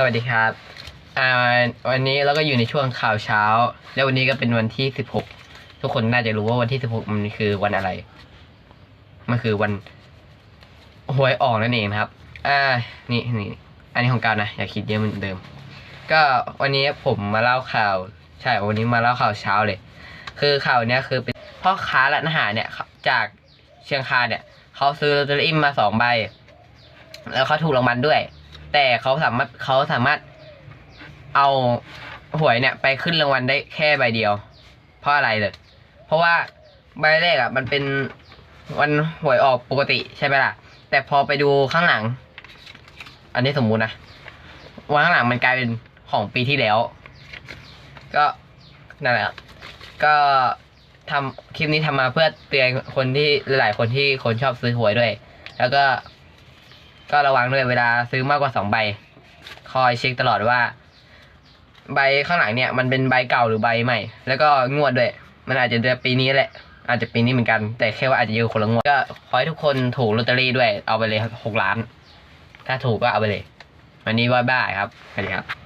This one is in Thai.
สวัสดีครับอ่าวันนี้เราก็อยู่ในช่วงข่าวเช้า แล้ววันนี้ก็เป็นวันที่สิบหกทุกคนน่าจะรู้ว่าวันที่สิบหกมันคือวันอะไร มันคือวันหวยออกนั่นเองครับ อ่า นี่นี่อันนี้ของการนะอย่าคิดเยอะเหมือนเดิม ก็วันนี้ผมมาเล่าข่าว ใช่วันนี้มาเล่าข่าวเช้าเลย คือข่าวเนี้ยคือเป็นพ่อค้าร้านอาหารเนี่ยจากเชียงคานเนี่ยเขาซื้อลอตเตอรี่มาสองใบ แล้วเขาถูกรางวัลด้วย แต่เขาสามารถเขาสามารถเอาหวยเนี่ย ไปขึ้นรางวัลได้แค่ใบเดียว เพราะอะไรเลยเพราะว่าใบแรกอะ มันเป็นวันหวยออกปกติใช่ไหมล่ะ แต่พอไปดูข้างหลัง อันนี้สมมุตินะวันข้างหลังมันกลายเป็นของปีที่แล้ว ก็นั่นแหละก็ทำคลิปนี้ทำมาเพื่อเตือนคนที่หลายๆคนที่คนชอบซื้อหวยด้วย แล้วก็ ก็ระวังด้วยเวลาซื้อมากกว่าสองใบ คอยเช็คตลอดว่า ใบข้างหลังเนี่ย มันเป็นใบเก่าหรือใบใหม่ แล้วก็งวดด้วย มันอาจจะเดือนปีนี้แหละ อาจจะปีนี้เหมือนกัน แต่แค่ว่าอาจจะเยอะคนละงวด ก็ขอให้ทุกคนถูกลอตเตอรี่ด้วย เอาไปเลยหกล้าน ถ้าถูกก็เอาไปเลย วันนี้ว่าบ้ายครับสวัสดีครับ